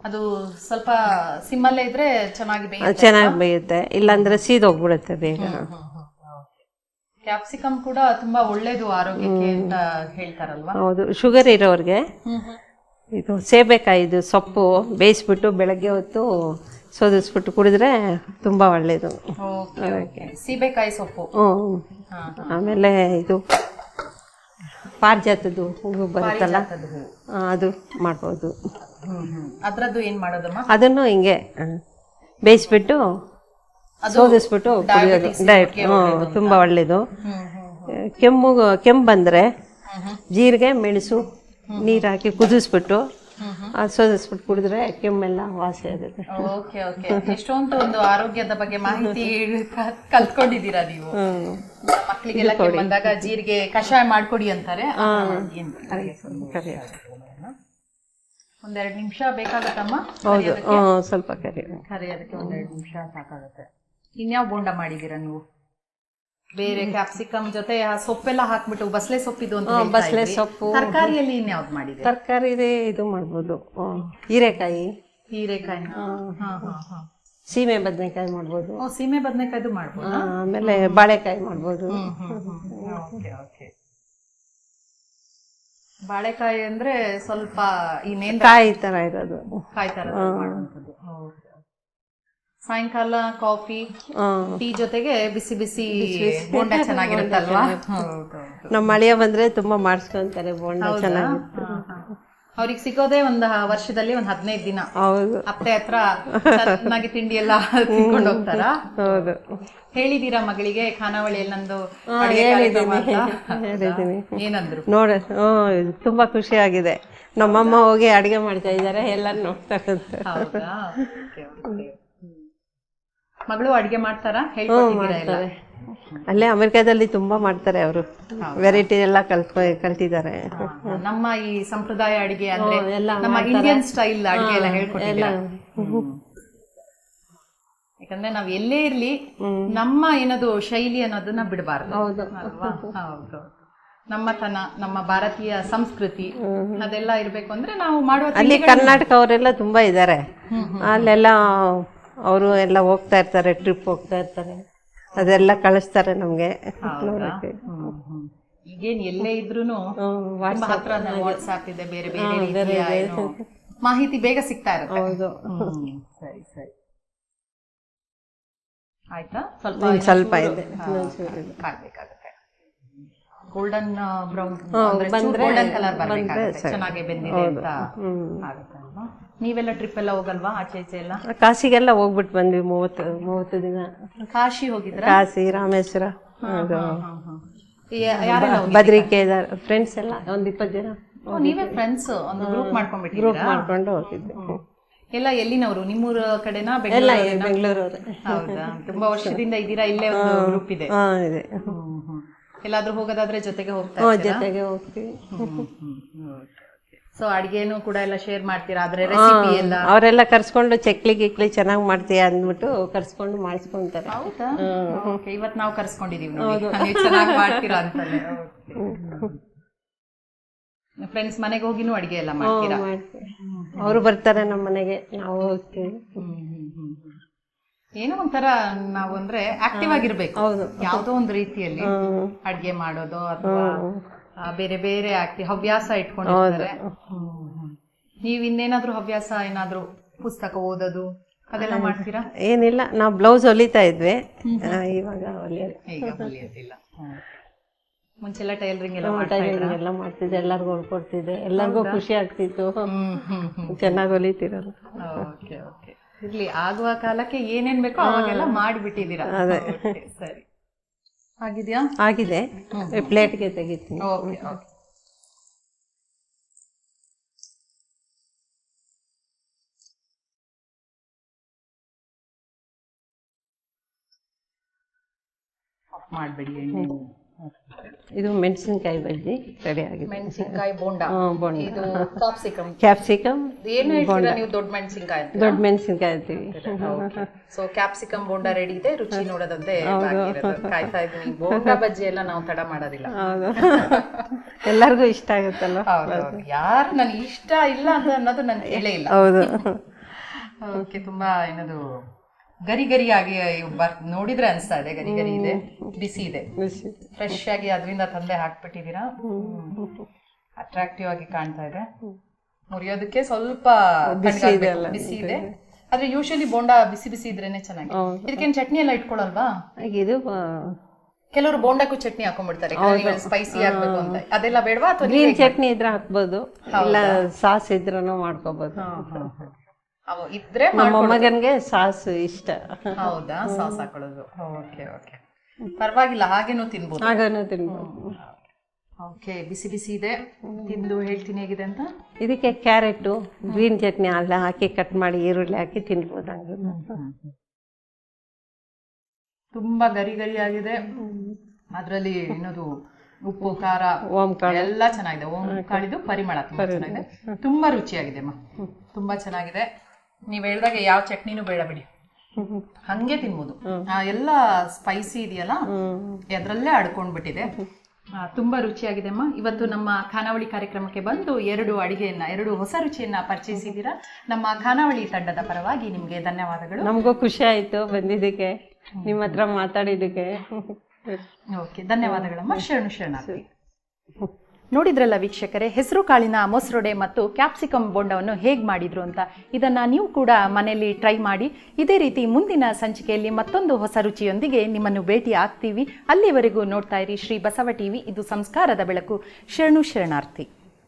ಅದು ಸ್ವಲ್ಪ ಸಿಮ್ಮಲ್ಲೇ ಇದ್ರೆ ಚೆನ್ನಾಗಿ ಬೇಯುತ್ತೆ ಚೆನ್ನಾಗಿ ಬೇಯುತ್ತೆ. ಇಲ್ಲಾಂದ್ರೆ ಸೀದೋಗ್ಬಿಡುತ್ತೆ ಬೇಗ. ಕ್ಯಾಪ್ಸಿಕಮ್ ಕೂಡ ತುಂಬಾ ಒಳ್ಳೇದು ಆರೋಗ್ಯಕ್ಕೆ ಅಂತ ಹೇಳ್ತಾರಲ್ವಾ? ಹೌದು ಶುಗರ್ ಇರೋರಿಗೆ. ಇದು ಸೇಬೆಕಾಯಿದು ಸೊಪ್ಪು ಬೇಯಿಸ್ಬಿಟ್ಟು ಬೆಳಗ್ಗೆ ಹೊತ್ತು ಸೋದಿಸ್ಬಿಟ್ಟು ಕುಡಿದ್ರೆ ತುಂಬ ಒಳ್ಳೆಯದು ಸೀಬೆಕಾಯಿ ಸೊಪ್ಪು. ಹ್ಞೂ ಆಮೇಲೆ ಇದು ಪಾರಿಜಾತದ್ದು ಹೂವು ಬರುತ್ತಲ್ಲ ಅದು ಮಾಡ್ಬೋದು. ಅದರದ್ದು ಏನು ಮಾಡೋದು ಅದನ್ನು ಹಿಂಗೆ ಬೇಯಿಸ್ಬಿಟ್ಟು ಸೋದಿಸ್ಬಿಟ್ಟು ಕುಡಿಯೋದು ಡಯಟ್ ತುಂಬ ಒಳ್ಳೆಯದು ಕೆಮ್ಮು ಕೆಮ್ಮು ಬಂದರೆ ಜೀರಿಗೆ ಮೆಣಸು ನೀರು ಹಾಕಿ ಕುದಿಸ್ಬಿಟ್ಟು ಅದು ಸೋದಿಸ್ಬಿಟ್ಟು ಕುಡಿದ್ರೆ ಕೆಮ್ಮೆಲ್ಲ ವಾಸಿ ಆಗುತ್ತೆ. Okay okay. ಎಷ್ಟೊಂದು ಒಂದು ಆರೋಗ್ಯದ ಬಗ್ಗೆ ಮಾಹಿತಿ ಕಲ್ತ್ಕೊಂಡಿದ್ದೀರಾ ನೀವು? ಮಕ್ಕಳಿಗೆಲ್ಲ ಕೆಮ್ಮು ಬಂದಾಗ ಜೀರಿಗೆ ಕಷಾಯ ಮಾಡ್ಕೊಡಿ ಅಂತಾರೆ. ಒಂದೆರಡು ನಿಮಿಷ ಬೇಕಾಗುತ್ತಮ್ಮ? ಹೌದು. ಸ್ವಲ್ಪ ಕರಿ. ಕರಿಯೋದಕ್ಕೆ ಒಂದೆರಡು ನಿಮಿಷ ಸಾಕಾಗುತ್ತೆ. ಇನ್ಯಾವ ಬೋಂಡ ಮಾಡಿದೀರ ನೀವು? ಬೇರೆ ಕ್ಯಾಪ್ಸಿಕಮ್ ಜೊತೆ ಆ ಸೊಪ್ಪೆಲ್ಲ ಹಾಕ್ಬಿಟ್ಟು ಬಸಳೆ ಸೊಪ್ಪಿದು ಅಂತ ಹೇಳ್ತಾ ಬಸಳೆ ಇದ್ರಿ. ಸೊಪ್ಪು. ತರಕಾರಿಯಲ್ಲಿ ಇನ್ಯಾವ್ದು ಮಾಡಿದೆ ತರಕಾರಿ ಇದು ಮಾಡ್ಬೋದು. ಹ್ಮ್. ಹೀರೆಕಾಯಿ. ಹೀರೆಕಾಯಿ ಹಾ ಹಾ ಹಾ. ಸೀಮೆ ಬದನೆಕಾಯಿ ಮಾಡ್ಬೋದು. ಓ ಸೀಮೆ ಬದನೆಕಾಯ್ದು ಮಾಡ್ಬೋದು? ಆ, ಆಮೇಲೆ ಬಾಳೆಕಾಯಿ ಮಾಡ್ಬೋದು. Okay okay. ಬಾಳೆಕಾಯಿ ಅಂದ್ರೆ ಸ್ವಲ್ಪ ಈ ನೇಂದ್ರ ಕಾಯಿ ತರ ಇರೋದು. ಕಾಯಿ ತರ ಮಾಡುವಂಥದ್ದು. ಸಾಯಂಕಾಲ ಕಾಫಿ ಟೀ ಜೊತೆಗೆ ಬಿಸಿ ಬಿಸಿ ಬೋಂಡ ಚೆನ್ನಾಗಿರುತ್ತಲ್ವಾ? ನಮ್ಮ ಮಳೆಯ ಬಂದ್ರೆ ತುಂಬಾ ಮಾಡಿಸ್ಕೊಂತಾರೆ ಬೋಂಡ ಚೆನ್ನಾಗಿ ಅವ್ರಿಗೆ ಸಿಗೋದೇ ಒಂದು ವರ್ಷದಲ್ಲಿ ಒಂದ್ ಹದಿನೈದು ದಿನ. ಅತ್ತೆ ಹತ್ರ ಚೆನ್ನಾಗಿ ತಿಂಡಿ ಎಲ್ಲ ತಿನ್ಕೊಂಡು ಹೋಗ್ತಾರ? ಹೌದು. ಹೇಳಿದೀರಾ ಮಗಳಿಗೆ ಖಾನಾವಳಿಯಲ್ಲಿ ನಂದು ಏನಂದ್ರು? ನೋಡ ತುಂಬಾ ಖುಷಿ ಆಗಿದೆ. ನಮ್ಮಮ್ಮ ಹೋಗಿ ಅಡಿಗೆ ಮಾಡ್ತಾ ಇದ್ದಾರೆ. ಎಲ್ಲ ನೋಡ್ತಾರಂತೆ ಹೌದಾ Okay, okay. ಹ್ಮ್. ಮಗಳು ಅಡಿಗೆ ಮಾಡ್ತಾರಾ? ಹೇಳ್ಕೊಟ್ಟಿದ್ದೀರಾ ಎಲ್ಲ? ಅಲ್ಲೇ ಅಮೆರಿಕಾದಲ್ಲಿ ತುಂಬಾ ಮಾಡ್ತಾರೆ ಅವರು. ವೆರೈಟಿ ಎಲ್ಲ ಕಲ್ತ್ಕೊ ಕಲ್ತಿದ್ದಾರೆ. ನಮ್ಮ ಈ ಸಂಪ್ರದಾಯ ಅಡಿಗೆ ಅಂದ್ರೆ ನಮ್ಮ ಇಂಡಿಯನ್ ಸ್ಟೈಲ್ ಅಡಿಗೆ ಎಲ್ಲ ಹೇಳ್ಕೊಟ್ಟಿದ್ದೀರಾ. ಯಾಕಂದ್ರೆ ನಾವ್ ಎಲ್ಲೇ ಇರ್ಲಿ ನಮ್ಮ ಏನದು ಶೈಲಿ ಅನ್ನೋದನ್ನ ಬಿಡಬಾರ್ದು. ಹೌದು. ಹೌದು. ನಮ್ಮತನ ನಮ್ಮ ಭಾರತೀಯ ಸಂಸ್ಕೃತಿ ಅದೆಲ್ಲ ಇರ್ಬೇಕು ಅಂದ್ರೆ ನಾವು ಮಾಡುವ ಅಲ್ಲಿ ಕರ್ನಾಟಕ ಅವರೆಲ್ಲ ತುಂಬಾ ಇದ್ದಾರೆ. ಅಲ್ಲೆಲ್ಲ ಅವರು ಎಲ್ಲ ಹೋಗ್ತಾ ಇರ್ತಾರೆ ಟ್ರಿಪ್ ಹೋಗ್ತಾ ಇರ್ತಾರೆ. ಅದೆಲ್ಲ ಕಳಿಸ್ತಾರೆ ನಮ್ಗೆ. ಹ್ಮ್. ಈಗೇನ್ ಎಲ್ಲೇ ಇದ್ರೂನು ವಾಟ್ಸಾಪ್ ತುಂಬಾ ಹತ್ರ ವಾಟ್ಸ್ಆಪ್ ಇದೆ ಬೇರೆ ಬೇರೆ ರೀತಿಯ ಏನು ಮಾಹಿತಿ ಬೇಗ ಸಿಗ್ತಾ ಇರುತ್ತೆ. ಹೌದು. ಹ್ಮ್. ಸರಿ ಸರಿ. ಆಯ್ತಾ? ಸ್ವಲ್ಪ ಇನ್ನು ಸ್ವಲ್ಪ ಇದೆ. ಹಾ, ಇದೆ. ಕಾಯ್ಬೇಕಾಗುತ್ತೆ ಗೋಲ್ಡನ್ ಬ್ರೌನ್ ಬಂದ್ರೆ- ಗೋಲ್ಡನ್ ಕಲರ್ ಬರ್ಬೇಕಾಗುತ್ತೆ. ಚೆನ್ನಾಗಿ ಬೆಂದಿದೆ ಅಂತ ಆಗುತ್ತೆ ಅಲ್ವಾ ನೀವೆಲ್ಲ ಟ್ರಿಪ್ ಎಲ್ಲ ಹೋಗಲ್ವಾ ಆಚೆ ಈಚೆ ಎಲ್ಲ? ಕಾಶಿಗೆಲ್ಲ ಹೋಗ್ಬಿಟ್ಟು ಬಂದ್ವಿ ಮೂವತ್ತು ಮೂವತ್ತು ದಿನ. ಕಾಶಿ ಹೋಗಿದ್ರ? ಕಾಶಿ ರಾಮೇಶ್ವರ. ಹೌದು ಬದ್ರಿ ಕೇದಾರ್ ಫ್ರೆಂಡ್ಸ್ ಎಲ್ಲ ಒಂದ್ ಇಪ್ಪತ್ತು ಜನ ಓ, ನೀವೇ ಫ್ರೆಂಡ್ಸ್ ಒಂದು ಗ್ರೂಪ್ ಮಾಡ್ಕೊಂಡ್ಬಿಟ್ಟಿದ್ದೀರಾ? ಮಾಡ್ಕೊಂಡು ಹೋಗಿದ್ವಿ. ಎಲ್ಲ ಎಲ್ಲಿನವರು? ನಿಮ್ಮೂರ ಕಡೆನಾ ಎಲ್ಲ ಬೆಂಗಳೂರು ಬೆಂಗಳೂರವ್ರೆ. ಹೌದಾ? ತುಂಬಾ ವರ್ಷದಿಂದ ಇದ್ದೀರಾ ಇಲ್ಲೇ ಒಂದು ಗ್ರೂಪ್ ಇದೆ. ಹಾ ಇದೆ. ಎಲ್ಲಾದ್ರೂ ಹೋಗೋದಾದ್ರೆ ಜೊತೆಗೆ ಹೋಗ್ತಾ ಜೊತೆಗೆ ಹೋಗ್ತೀವಿ. ಸೊ ಅಡಿಗೆನೂ ಕೂಡ ಎಲ್ಲ ಶೇರ್ ಮಾಡ್ತೀರಾ? ಆದ್ರೆ ರೆಸಿಪಿ ಎಲ್ಲ? ಅವರೆಲ್ಲ ಕರ್ಸ್ಕೊಂಡು ಚಕ್ಲಿ ಗಿಕ್ಲಿ ಚೆನ್ನಾಗಿ ಮಾಡ್ತೀಯ ಅಂದ್ಬಿಟ್ಟು ಕರ್ಸ್ಕೊಂಡು ಮಾಡಿಸ್ಕೊಂತಾರೆ. ಹೌದಾ? ಓಕೆ ಇವತ್ ನಾವು ಕರ್ಸ್ಕೊಂಡಿದೀವಿ ನೋಡಿ. ಚೆನ್ನಾಗಿ ಮಾಡ್ತೀರಾ ಅಂತಲೇ. ಫ್ರೆಂಡ್ಸ್ ಮನೆಗೆ ಹೋಗಿನೂ ಅಡಿಗೆ ಎಲ್ಲ ಮಾಡ್ತೀರಾ? ಅವರು ಬರ್ತಾರೆ ನಮ್ಮ ಮನೆಗೆ ನಾವು ಹೋಗ್ತೀವಿ. ಏನೋ ಒಂಥರ ನಾವು ಅಂದ್ರೆ ಆಕ್ಟಿವ್ ಆಗಿರ್ಬೇಕು. ಹೌದು. ಯಾವ್ದೋ ಒಂದು ರೀತಿಯಲ್ಲಿ ಅಡಿಗೆ ಮಾಡೋದು ಅಥವಾ ಬೇರೆ ಬೇರೆ ಆಕ್ಟಿ ಹವ್ಯಾಸ ಇಟ್ಕೊಂಡಿರ್ತಾರೆ. ನೀವು ಇನ್ನೇನಾದ್ರೂ ಹವ್ಯಾಸ ಏನಾದ್ರೂ ಪುಸ್ತಕ ಓದೋದು ಅದೆಲ್ಲ ಮಾಡ್ತೀರಾ? ಏನಿಲ್ಲ ನಾವು ಬ್ಲೌಸ್ ಹೊಲಿತಾ ಇದ್ವಿ. ಇವಾಗ ಹೊಲಿಯೋದಿಲ್ಲ. ಮುಂಚೆಲ್ಲ ಟೈಲರಿಂಗ್ ಎಲ್ಲ ಟೈಲರಿಂಗ್? ಎಲ್ಲ ಮಾಡ್ತಿದ್ದೆ ಎಲ್ಲರಿಗೂ ಹೊಲ್ಕೊಡ್ತಿದ್ದೆ. ಎಲ್ಲರಿಗೂ ಖುಷಿ ಆಗ್ತಿತ್ತು. ಚೆನ್ನಾಗಿ ಹೊಲಿತಿರೋದು. Okay okay. ಇರ್ಲಿ ಆಗುವ ಕಾಲಕ್ಕೆ ಏನೇನ್ ಬೇಕೋ ಅವಾಗೆಲ್ಲ ಮಾಡಿಬಿಟ್ಟಿದ್ದೀರಾ? ಅದೇ. ಸರಿ. ಆಗಿದ್ಯಾ? ಆಗಿದೆ. ಪ್ಲೇಟ್ಗೆ ತೆಗಿತೀನಿ. Okay okay. ಮಾಡ್ಬಿಡಿ ಎಣ್ಣೆ. ಇದು ಮೆಣಸಿನಕಾಯಿ ಬಜ್ಜಿ ರೆಡಿ ಆಗಿದೆ. ಮೆಣಸಿನಕಾಯಿ ಬೋಂಡ. ಬೋಂಡ. ಇದು ಕ್ಯಾಪ್ಸಿಕಮ್ ಕ್ಯಾಪ್ಸಿಕಮ್ ಏನು ಹೇಳ್ತೀರಾ ನೀವು ದೊಡ್ಡ ಮೆಣಸಿನಕಾಯಿ ಅಂತ? ದೊಡ್ಡ ಮೆಣಸಿನಕಾಯಿ ಅಂತೀವಿ. ಸೊ ಕ್ಯಾಪ್ಸಿಕಮ್ ಬೋಂಡ ರೆಡಿ ಇದೆ ರುಚಿ ನೋಡೋದಂತೆ. ಕಾಯ್ತಾ ಇದ್ದೀನಿ. ಬೋಂಡ ಬಜ್ಜಿ ಎಲ್ಲ ನಾವು ತಡ ಮಾಡೋದಿಲ್ಲ. ಹೌದು. ಎಲ್ಲರಿಗೂ ಇಷ್ಟ ಆಗುತ್ತಲ್ವ? ಹೌದು ಯಾರು ನನಗೆ ಇಷ್ಟ ಇಲ್ಲ ಅಂತ ಅನ್ನೋದು ನನಗೆ ಹೇಳೇ ಇಲ್ಲ. ಹೌದು. ಓಕೆ ತುಂಬಾ ಏನದು ಗರಿ ಗರಿಯಾಗಿ ನೋಡಿದ್ರೆ ಅನ್ಸ್ತಾ ಇದೆ ಗರಿ ಗರಿ ಇದೆ ಬಿಸಿ ಇದೆ. ಫ್ರೆಶ್ ಆಗಿ ಅದರಿಂದ ತಂದೆ ಹಾಕ್ಬಿಟ್ಟಿದ್ದೀರಾ? ಅಟ್ರಾಕ್ಟಿವ್ ಆಗಿ ಕಾಣ್ತಾ ಇದೆ. ಮುರಿಯೋದಕ್ಕೆ ಸ್ವಲ್ಪ. ಬಿಸಿ ಇದೆ ಆದ್ರೆ ಯೂಶಲಿ ಬೋಂಡ ಬಿಸಿ ಬಿಸಿ ಇದ್ರೇನೆ ಚೆನ್ನಾಗಿ. ಇದಕ್ಕೇನ್ ಚಟ್ನಿ ಎಲ್ಲ ಇಟ್ಕೊಳಲ್ವಾ? ಇದು ಕೆಲವರು ಬೋಂಡಕ್ಕೂ ಚಟ್ನಿ ಹಾಕೊಂಡ್ಬಿಡ್ತಾರೆ. ಸ್ಪೈಸಿ ಆಗ್ಬೇಕು ಅಂತ. ಅದೆಲ್ಲ ಬೇಡವಾ ಅಥವಾ ಗ್ರೀನ್ ಚಟ್ನಿ ಇದ್ರೆ ಹಾಕ್ಬೋದು. ಇಲ್ಲ ಸಾಸ್ ಇದ್ರೂ ಮಾಡ್ಕೋಬೋದು. ಅವು ಇದ್ರೆ ಮಗನ್ಗೆ ಸಾಸ್ ಇಷ್ಟ. ಹೌದಾ? ಸಾಸ್ ಹಾಕೊಳ್ಳೋದು. Okay okay. ಪರವಾಗಿಲ್ಲ ಹಾಗೇನೂ ತಿನ್ಬೋದು. ಹಾಗೇನೂ ತಿನ್ಬೋದು. ಓಕೆ ಬಿಸಿ ಬಿಸಿ ಇದೆ. ತಿಂದು ಹೇಳ್ತೀನಿ ಹೇಗಿದೆ ಅಂತ? ಇದಕ್ಕೆ ಕ್ಯಾರೆಟು ಗ್ರೀನ್ ಚಟ್ನಿ ಅಲ್ಲ ಹಾಕಿ ಕಟ್ ಮಾಡಿ ಈರುಳ್ಳಿ ಹಾಕಿ ತಿನ್ಬೋದು ಹಂಗೆ. ತುಂಬಾ ಗರಿ ಗರಿ ಆಗಿದೆ. ಅದರಲ್ಲಿ ಏನದು ಉಪ್ಪು ಖಾರ ಓಂ ಕಾಳು. ಎಲ್ಲ ಚೆನ್ನಾಗಿದೆ. ಓಂ ಕಾಳಿದು ಪರಿಮಳ. ತುಂಬಾ ಚೆನ್ನಾಗಿದೆ. ತುಂಬಾ ರುಚಿಯಾಗಿದೆ ಅಮ್ಮ. ತುಂಬಾ ಚೆನ್ನಾಗಿದೆ. ನೀವ್ ಹೇಳ್ದಾಗ ಯಾವ ಚಟ್ನಿನೂ ಬೇಡ ಬಿಡಿ. ಹಂಗೆ ತಿನ್ಬೋದು. ಎಲ್ಲ ಸ್ಪೈಸಿ ಇದೆಯಲ್ಲ? ಅದರಲ್ಲೇ ಅಡ್ಕೊಂಡ್ಬಿಟ್ಟಿದೆ ತುಂಬಾ ರುಚಿಯಾಗಿದೆ ಅಮ್ಮ. ಇವತ್ತು ನಮ್ಮ ಖಾನಾವಳಿ ಕಾರ್ಯಕ್ರಮಕ್ಕೆ ಬಂದು ಎರಡು ಅಡಿಗೆಯನ್ನ ಎರಡು ಹೊಸ ರುಚಿಯನ್ನ ಪರಿಚಯಿಸಿದ್ದೀರಾ? ನಮ್ಮ ಖಾನಾವಳಿ ತಂಡದ ಪರವಾಗಿ ನಿಮ್ಗೆ ಧನ್ಯವಾದಗಳು. ನಮಗೂ ಖುಷಿ ಆಯ್ತು ಬಂದಿದ್ದಕ್ಕೆ ನಿಮ್ಮ ಹತ್ರ ಮಾತಾಡಿದ್ದಕ್ಕೆ. ಓಕೆ ಧನ್ಯವಾದಗಳಮ್ಮ. ಶರಣು ಶರಣಾರ್ಥಿ. ನೋಡಿದ್ರಲ್ಲ ವೀಕ್ಷಕರೇ, ಹೆಸರು ಕಾಳಿನ ಮೊಸರೊಡೆ ಮತ್ತು ಕ್ಯಾಪ್ಸಿಕಮ್ ಬೋಂಡವನ್ನು ಹೇಗೆ ಮಾಡಿದ್ರು ಅಂತ. ಇದನ್ನು ನೀವು ಕೂಡ ಮನೆಯಲ್ಲಿ ಟ್ರೈ ಮಾಡಿ. ಇದೇ ರೀತಿ ಮುಂದಿನ ಸಂಚಿಕೆಯಲ್ಲಿ ಮತ್ತೊಂದು ಹೊಸ ರುಚಿಯೊಂದಿಗೆ ನಿಮ್ಮನ್ನು ಭೇಟಿ ಆಗ್ತೀವಿ. ಅಲ್ಲಿವರೆಗೂ ನೋಡ್ತಾ ಇರಿ ಶ್ರೀ ಬಸವ ಟಿವಿ. ಇದು ಸಂಸ್ಕಾರದ ಬೆಳಕು. ಶರಣು ಶರಣಾರ್ಥಿ.